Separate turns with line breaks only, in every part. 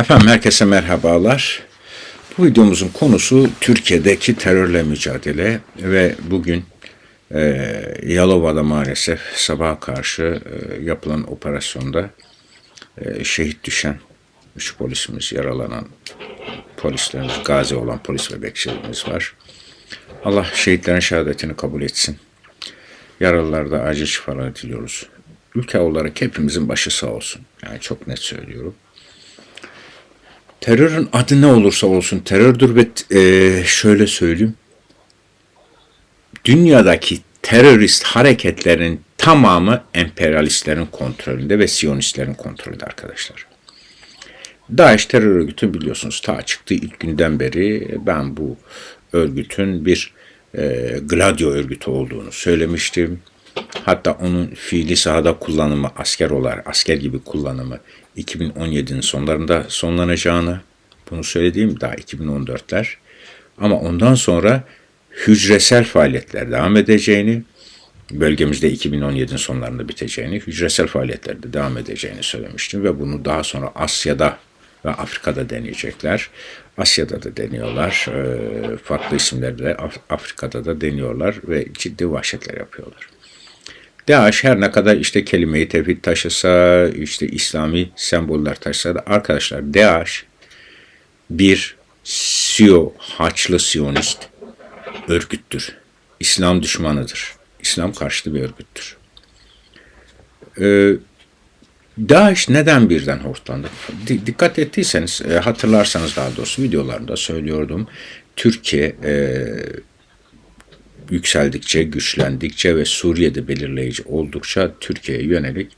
Efendim herkese merhabalar. Bu videomuzun konusu Türkiye'deki terörle mücadele ve bugün e, Yalova'da maalesef sabaha karşı e, yapılan operasyonda e, şehit düşen üç polisimiz, yaralanan polislerimiz, gazi olan polis ve bekçilerimiz var. Allah şehitlerin şehadetini kabul etsin. Yaralılarda acil şifalar diliyoruz. Ülke olarak hepimizin başı sağ olsun. Yani çok net söylüyorum. Terörün adı ne olursa olsun terördür ve e, şöyle söyleyeyim. Dünyadaki terörist hareketlerin tamamı emperyalistlerin kontrolünde ve siyonistlerin kontrolünde arkadaşlar. DAEŞ terör örgütü biliyorsunuz ta çıktığı ilk günden beri ben bu örgütün bir e, gladio örgütü olduğunu söylemiştim. Hatta onun fiili sahada kullanımı asker olarak, asker gibi kullanımı 2017'nin sonlarında sonlanacağını bunu söylediğim daha 2014'ler. Ama ondan sonra hücresel faaliyetler devam edeceğini, bölgemizde 2017'nin sonlarında biteceğini, hücresel faaliyetlerde devam edeceğini söylemiştim ve bunu daha sonra Asya'da ve Afrika'da deneyecekler. Asya'da da deniyorlar, farklı isimlerle Afrika'da da deniyorlar ve ciddi vahşetler yapıyorlar. DAEŞ her ne kadar işte kelimeyi tevhid taşısa, işte İslami semboller taşısa da arkadaşlar DAEŞ bir Siyo, Haçlı Siyonist örgüttür. İslam düşmanıdır. İslam karşıtı bir örgüttür. Ee, DAEŞ neden birden hortlandı? Dikkat ettiyseniz, e, hatırlarsanız daha doğrusu videolarında söylüyordum. Türkiye e, yükseldikçe, güçlendikçe ve Suriye'de belirleyici oldukça Türkiye'ye yönelik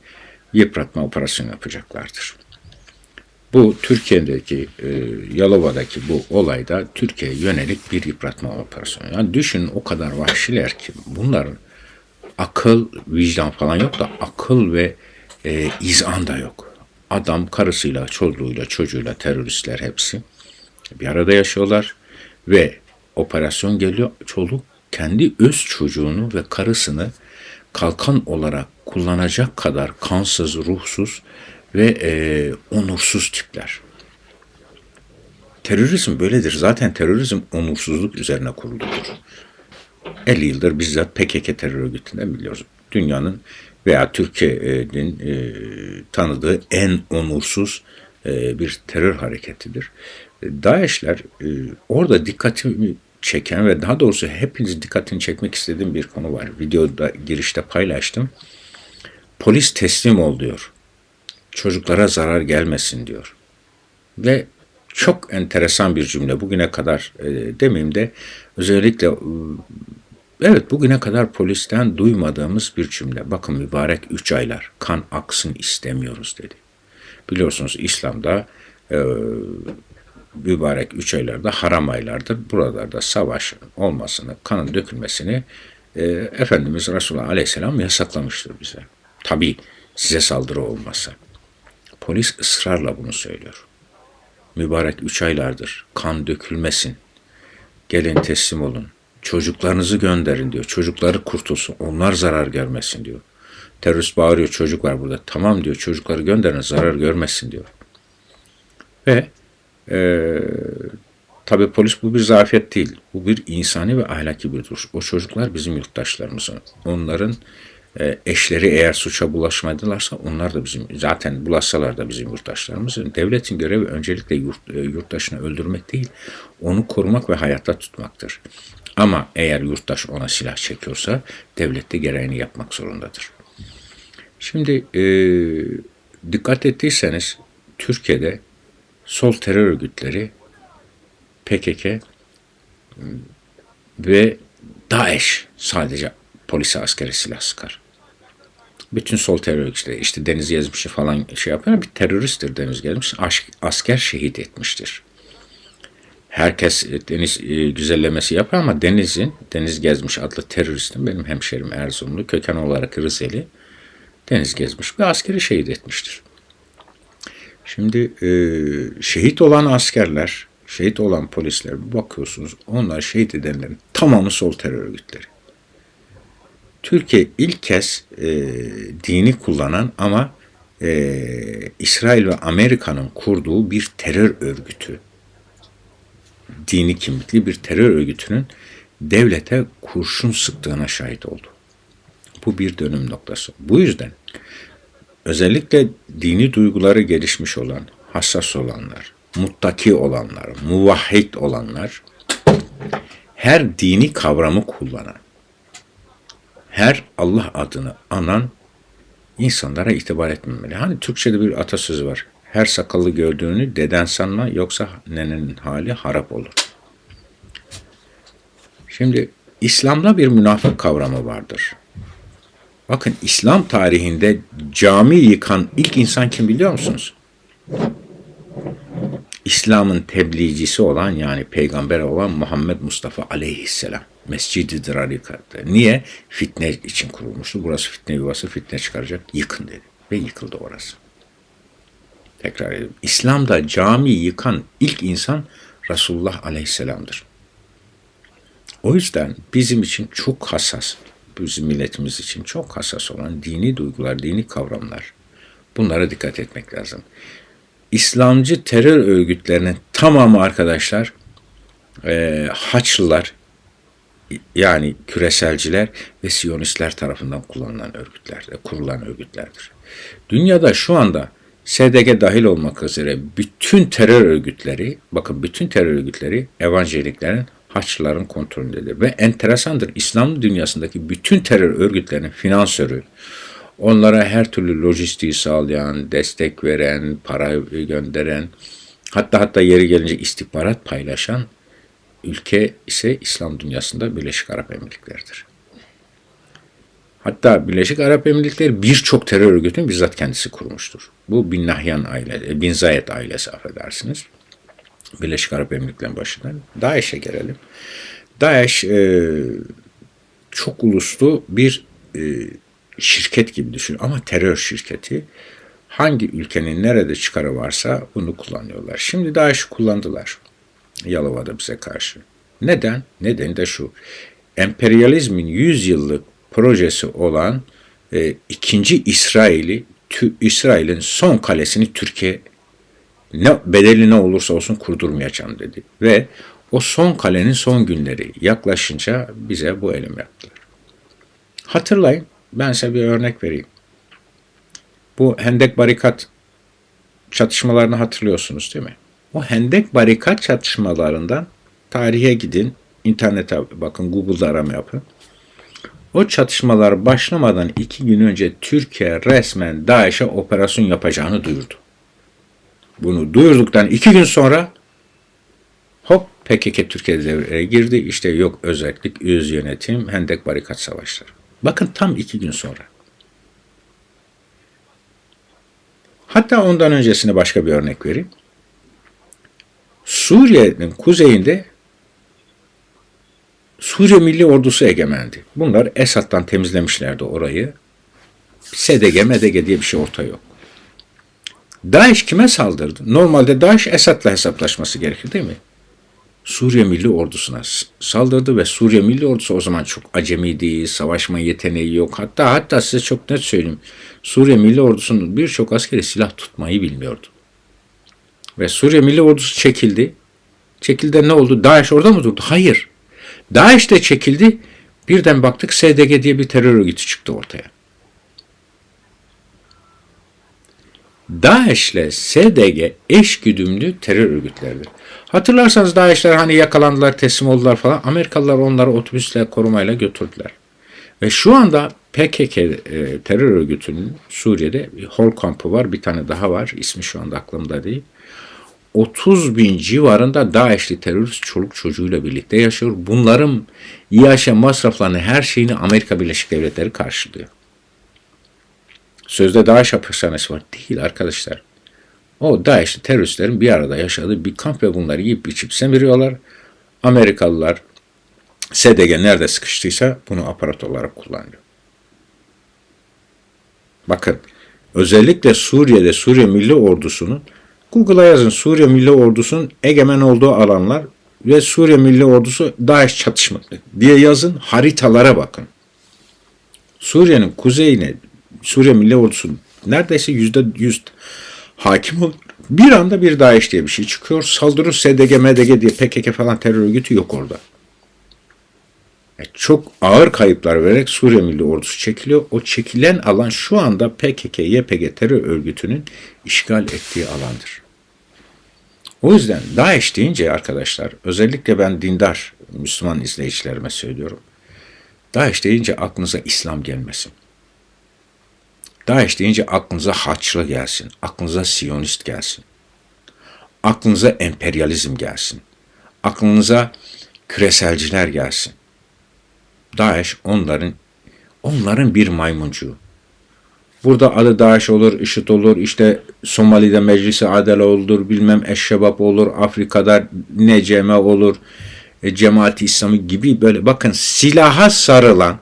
yıpratma operasyonu yapacaklardır. Bu Türkiye'deki e, Yalova'daki bu olayda Türkiye'ye yönelik bir yıpratma operasyonu. Yani düşünün o kadar vahşiler ki bunların akıl, vicdan falan yok da akıl ve e, izan da yok. Adam karısıyla, çocuğuyla, çocuğuyla teröristler hepsi bir arada yaşıyorlar ve operasyon geliyor. Çoluk kendi öz çocuğunu ve karısını kalkan olarak kullanacak kadar kansız, ruhsuz ve e, onursuz tipler. Terörizm böyledir. Zaten terörizm onursuzluk üzerine kuruludur. 50 yıldır bizzat PKK terör örgütünden biliyoruz. Dünyanın veya Türkiye'nin e, tanıdığı en onursuz e, bir terör hareketidir. DAEŞ'ler e, orada dikkatimi çeken ve daha doğrusu hepiniz dikkatini çekmek istediğim bir konu var. Videoda girişte paylaştım. Polis teslim ol diyor. Çocuklara zarar gelmesin diyor. Ve çok enteresan bir cümle. Bugüne kadar e, demeyeyim de özellikle e, evet bugüne kadar polisten duymadığımız bir cümle. Bakın mübarek üç aylar kan aksın istemiyoruz dedi. Biliyorsunuz İslam'da e, mübarek üç aylarda haram aylardır. Buralarda savaş olmasını, kanın dökülmesini e, Efendimiz Resulullah Aleyhisselam yasaklamıştır bize. Tabi size saldırı olmasa. Polis ısrarla bunu söylüyor. Mübarek üç aylardır kan dökülmesin. Gelin teslim olun. Çocuklarınızı gönderin diyor. Çocukları kurtulsun. Onlar zarar görmesin diyor. Terörist bağırıyor çocuk var burada. Tamam diyor çocukları gönderin zarar görmesin diyor. Ve ee, tabii polis bu bir zafiyet değil. Bu bir insani ve ahlaki bir duruş. O çocuklar bizim yurttaşlarımız. Onların e, eşleri eğer suça bulaşmadılarsa onlar da bizim zaten bulaşsalar da bizim yurttaşlarımız. Devletin görevi öncelikle yurt, e, yurttaşını öldürmek değil, onu korumak ve hayatta tutmaktır. Ama eğer yurttaş ona silah çekiyorsa devlet de gereğini yapmak zorundadır. Şimdi e, dikkat ettiyseniz Türkiye'de sol terör örgütleri PKK ve DAEŞ sadece polise askere silah sıkar. Bütün sol terör örgütleri işte Deniz Gezmiş'i falan şey yapıyor bir teröristtir Deniz Gezmiş. Asker şehit etmiştir. Herkes deniz e, güzellemesi yapar ama Deniz'in, Deniz Gezmiş adlı teröristin benim hemşerim Erzurumlu, köken olarak Rizeli, Deniz Gezmiş bir askeri şehit etmiştir. Şimdi e, şehit olan askerler, şehit olan polisler bakıyorsunuz onlar şehit edenlerin tamamı sol terör örgütleri. Türkiye ilk kez e, dini kullanan ama e, İsrail ve Amerika'nın kurduğu bir terör örgütü, dini kimlikli bir terör örgütünün devlete kurşun sıktığına şahit oldu. Bu bir dönüm noktası. Bu yüzden özellikle dini duyguları gelişmiş olan, hassas olanlar, muttaki olanlar, muvahhid olanlar, her dini kavramı kullanan, her Allah adını anan insanlara itibar etmemeli. Hani Türkçe'de bir atasözü var. Her sakallı gördüğünü deden sanma yoksa nenenin hali harap olur. Şimdi İslam'da bir münafık kavramı vardır. Bakın İslam tarihinde cami yıkan ilk insan kim biliyor musunuz? İslam'ın tebliğcisi olan yani peygamber olan Muhammed Mustafa aleyhisselam. Mescid-i Dirar'ı yıkattı. Niye? Fitne için kurulmuştu. Burası fitne yuvası, fitne çıkaracak. Yıkın dedi. Ve yıkıldı orası. Tekrar ediyorum. İslam'da cami yıkan ilk insan Resulullah aleyhisselamdır. O yüzden bizim için çok hassas, bizim milletimiz için çok hassas olan dini duygular, dini kavramlar. Bunlara dikkat etmek lazım. İslamcı terör örgütlerinin tamamı arkadaşlar e, Haçlılar yani küreselciler ve Siyonistler tarafından kullanılan örgütler, kurulan örgütlerdir. Dünyada şu anda SDG dahil olmak üzere bütün terör örgütleri, bakın bütün terör örgütleri evangeliklerin Haçlıların kontrolündedir. Ve enteresandır İslam dünyasındaki bütün terör örgütlerinin finansörü, onlara her türlü lojistiği sağlayan, destek veren, para gönderen, hatta hatta yeri gelince istihbarat paylaşan ülke ise İslam dünyasında Birleşik Arap Emirlikleri'dir. Hatta Birleşik Arap Emirlikleri birçok terör örgütünü bizzat kendisi kurmuştur. Bu Bin Nahyan aile, Bin Zayed ailesi affedersiniz. Birleşik Arap Emirlikleri'nin başından. DAEŞ'e gelelim. DAEŞ e, çok uluslu bir e, şirket gibi düşün ama terör şirketi. Hangi ülkenin nerede çıkarı varsa bunu kullanıyorlar. Şimdi DAEŞ'i kullandılar. Yalova'da bize karşı. Neden? Nedeni de şu. Emperyalizmin 100 yıllık projesi olan e, ikinci İsrail'i İsrail'in son kalesini Türkiye ne bedeli ne olursa olsun kurdurmayacağım dedi. Ve o son kalenin son günleri yaklaşınca bize bu elim yaptılar. Hatırlayın, ben size bir örnek vereyim. Bu Hendek Barikat çatışmalarını hatırlıyorsunuz değil mi? O Hendek Barikat çatışmalarından tarihe gidin, internete bakın, Google'da arama yapın. O çatışmalar başlamadan iki gün önce Türkiye resmen DAEŞ'e operasyon yapacağını duyurdu. Bunu duyurduktan iki gün sonra hop PKK Türkiye devreye girdi. İşte yok özellik, öz yönetim, hendek barikat savaşları. Bakın tam iki gün sonra. Hatta ondan öncesine başka bir örnek vereyim. Suriye'nin kuzeyinde Suriye Milli Ordusu egemendi. Bunlar Esad'dan temizlemişlerdi orayı. SDG, MDG diye bir şey orta yok. DAEŞ kime saldırdı? Normalde DAEŞ Esad'la hesaplaşması gerekir değil mi? Suriye Milli Ordusu'na saldırdı ve Suriye Milli Ordusu o zaman çok acemiydi, savaşma yeteneği yok. Hatta hatta size çok net söyleyeyim. Suriye Milli Ordusu'nun birçok askeri silah tutmayı bilmiyordu. Ve Suriye Milli Ordusu çekildi. Çekildi ne oldu? DAEŞ orada mı durdu? Hayır. DAEŞ de çekildi. Birden baktık SDG diye bir terör örgütü çıktı ortaya. DAEŞ ile SDG eş güdümlü terör örgütleridir. Hatırlarsanız DAEŞ'ler hani yakalandılar, teslim oldular falan. Amerikalılar onları otobüsle korumayla götürdüler. Ve şu anda PKK e, terör örgütünün Suriye'de bir hol kampı var. Bir tane daha var. İsmi şu anda aklımda değil. 30 bin civarında DAEŞ'li terörist çoluk çocuğuyla birlikte yaşıyor. Bunların yaşam masraflarını her şeyini Amerika Birleşik Devletleri karşılıyor. Sözde DAEŞ hapishanesi var. Değil arkadaşlar. O DAEŞ'li teröristlerin bir arada yaşadığı bir kamp ve bunları yiyip içip semiriyorlar. Amerikalılar SDG nerede sıkıştıysa bunu aparat olarak kullanıyor. Bakın özellikle Suriye'de Suriye Milli Ordusu'nun Google'a yazın Suriye Milli Ordusu'nun egemen olduğu alanlar ve Suriye Milli Ordusu DAEŞ çatışması diye yazın haritalara bakın. Suriye'nin kuzeyine Suriye Milli Ordusu'nun neredeyse yüzde yüz hakim olur. Bir anda bir DAEŞ diye bir şey çıkıyor. Saldırı SDG, MDG diye PKK falan terör örgütü yok orada. Yani çok ağır kayıplar vererek Suriye Milli Ordusu çekiliyor. O çekilen alan şu anda PKK, YPG terör örgütünün işgal ettiği alandır. O yüzden DAEŞ deyince arkadaşlar özellikle ben dindar Müslüman izleyicilerime söylüyorum. DAEŞ deyince aklınıza İslam gelmesin. DAEŞ deyince aklınıza Haçlı gelsin, aklınıza Siyonist gelsin, aklınıza emperyalizm gelsin, aklınıza küreselciler gelsin. DAEŞ onların onların bir maymuncuğu. Burada adı DAEŞ olur, IŞİD olur, işte Somali'de Meclisi Adel olur, bilmem Eşşebab olur, Afrika'da NCM olur, e, Cemaati İslami gibi böyle bakın silaha sarılan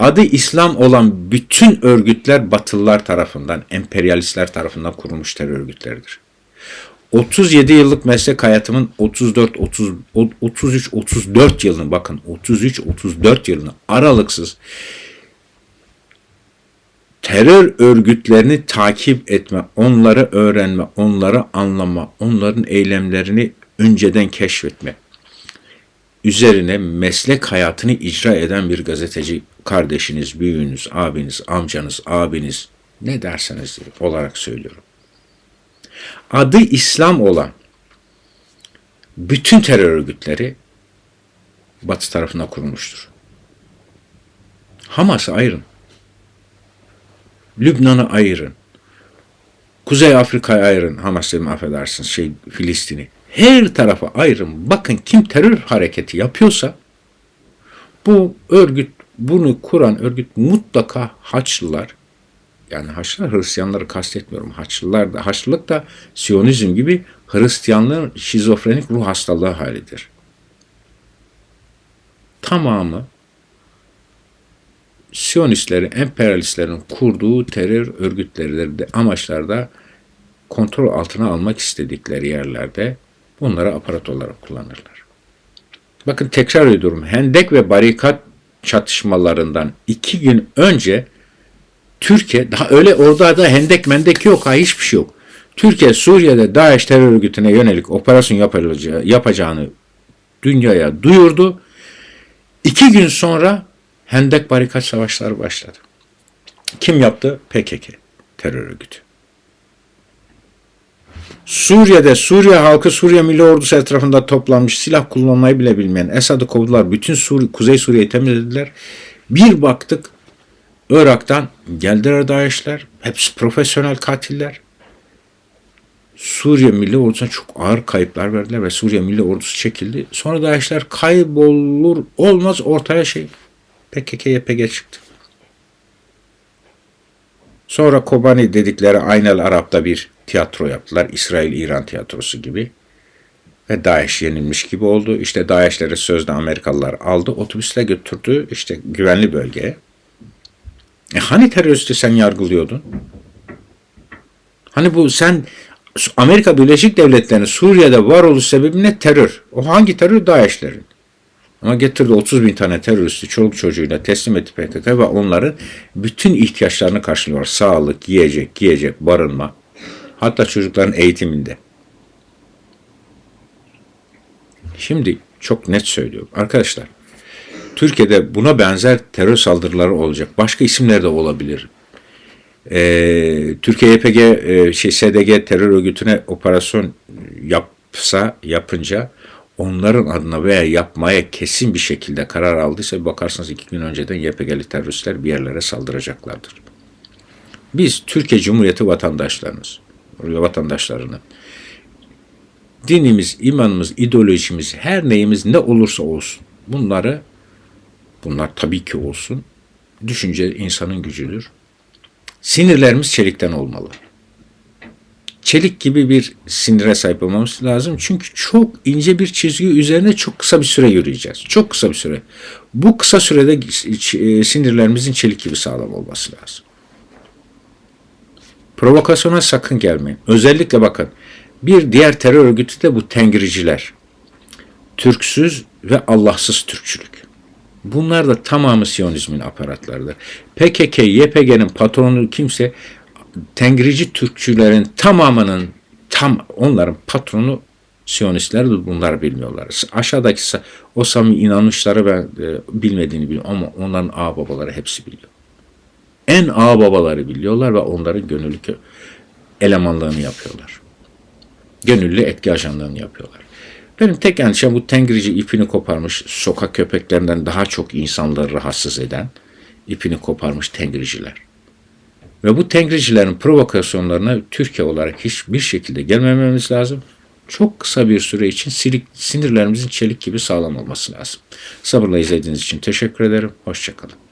adı İslam olan bütün örgütler Batılılar tarafından, emperyalistler tarafından kurulmuş terör örgütleridir. 37 yıllık meslek hayatımın 34, 30, 33, 34 yılını bakın 33, 34 yılını aralıksız terör örgütlerini takip etme, onları öğrenme, onları anlama, onların eylemlerini önceden keşfetme üzerine meslek hayatını icra eden bir gazeteci kardeşiniz, büyüğünüz, abiniz, amcanız, abiniz ne derseniz olarak söylüyorum. Adı İslam olan bütün terör örgütleri Batı tarafına kurulmuştur. Hamas'ı ayırın. Lübnan'ı ayırın. Kuzey Afrika'yı ayırın. Hamas dedim affedersiniz. Şey Filistin'i. Her tarafa ayırın. Bakın kim terör hareketi yapıyorsa bu örgüt bunu kuran örgüt mutlaka Haçlılar yani Haçlılar Hristiyanları kastetmiyorum. Haçlılar da Haçlılık da Siyonizm gibi Hristiyanlığın şizofrenik ruh hastalığı halidir. Tamamı Siyonistlerin, emperyalistlerin kurduğu terör örgütleri de amaçlarda kontrol altına almak istedikleri yerlerde bunları aparat olarak kullanırlar. Bakın tekrar ediyorum. Hendek ve barikat çatışmalarından iki gün önce Türkiye daha öyle orada da hendek mendek yok ha hiçbir şey yok. Türkiye Suriye'de DAEŞ terör örgütüne yönelik operasyon yapacağı, yapacağını dünyaya duyurdu. İki gün sonra hendek barikat savaşları başladı. Kim yaptı? PKK terör örgütü. Suriye'de Suriye halkı Suriye Milli Ordusu etrafında toplanmış silah kullanmayı bile bilmeyen Esad'ı kovdular. Bütün Suri, Kuzey Suriye'yi temizlediler. Bir baktık Irak'tan geldiler DAEŞ'ler. Hepsi profesyonel katiller. Suriye Milli Ordusu'na çok ağır kayıplar verdiler ve Suriye Milli Ordusu çekildi. Sonra DAEŞ'ler kaybolur olmaz ortaya şey PKK YPG çıktı. Sonra Kobani dedikleri Aynel Arap'ta bir tiyatro yaptılar. İsrail-İran tiyatrosu gibi. Ve DAEŞ yenilmiş gibi oldu. İşte DAEŞ'leri sözde Amerikalılar aldı. Otobüsle götürdü işte güvenli bölgeye. E hani teröristi sen yargılıyordun? Hani bu sen Amerika Birleşik Devletleri'nin Suriye'de varoluş sebebi ne? Terör. O hangi terör? DAEŞ'lerin. Ama getirdi 30 bin tane teröristi çoluk çocuğuyla teslim etti PKK ve onların bütün ihtiyaçlarını karşılıyor. Sağlık, yiyecek, giyecek, barınma. Hatta çocukların eğitiminde. Şimdi çok net söylüyorum. Arkadaşlar Türkiye'de buna benzer terör saldırıları olacak. Başka isimler de olabilir. Ee, Türkiye YPG, e, şey SDG terör örgütüne operasyon yapsa, yapınca onların adına veya yapmaya kesin bir şekilde karar aldıysa bakarsınız iki gün önceden YPG'li teröristler bir yerlere saldıracaklardır. Biz Türkiye Cumhuriyeti vatandaşlarınız, vatandaşlarını dinimiz, imanımız, ideolojimiz, her neyimiz ne olursa olsun bunları bunlar tabii ki olsun. Düşünce insanın gücüdür. Sinirlerimiz çelikten olmalı çelik gibi bir sinire sahip olmamız lazım. Çünkü çok ince bir çizgi üzerine çok kısa bir süre yürüyeceğiz. Çok kısa bir süre. Bu kısa sürede e, sinirlerimizin çelik gibi sağlam olması lazım. Provokasyona sakın gelmeyin. Özellikle bakın bir diğer terör örgütü de bu tengiriciler. Türksüz ve Allahsız Türkçülük. Bunlar da tamamı Siyonizmin aparatlarıdır. PKK, YPG'nin patronu kimse Tengrici Türkçülerin tamamının tam onların patronu Siyonistler bunlar bilmiyorlar. Aşağıdaki o samimi inanışları ben e, bilmediğini biliyorum ama onların ağ babaları hepsi biliyor. En ağ babaları biliyorlar ve onların gönüllü elemanlığını yapıyorlar. Gönüllü etki ajanlığını yapıyorlar. Benim tek endişem bu tengrici ipini koparmış sokak köpeklerinden daha çok insanları rahatsız eden ipini koparmış tengriciler. Ve bu tengricilerin provokasyonlarına Türkiye olarak hiçbir şekilde gelmememiz lazım. Çok kısa bir süre için sinirlerimizin çelik gibi sağlam olması lazım. Sabırla izlediğiniz için teşekkür ederim. Hoşçakalın.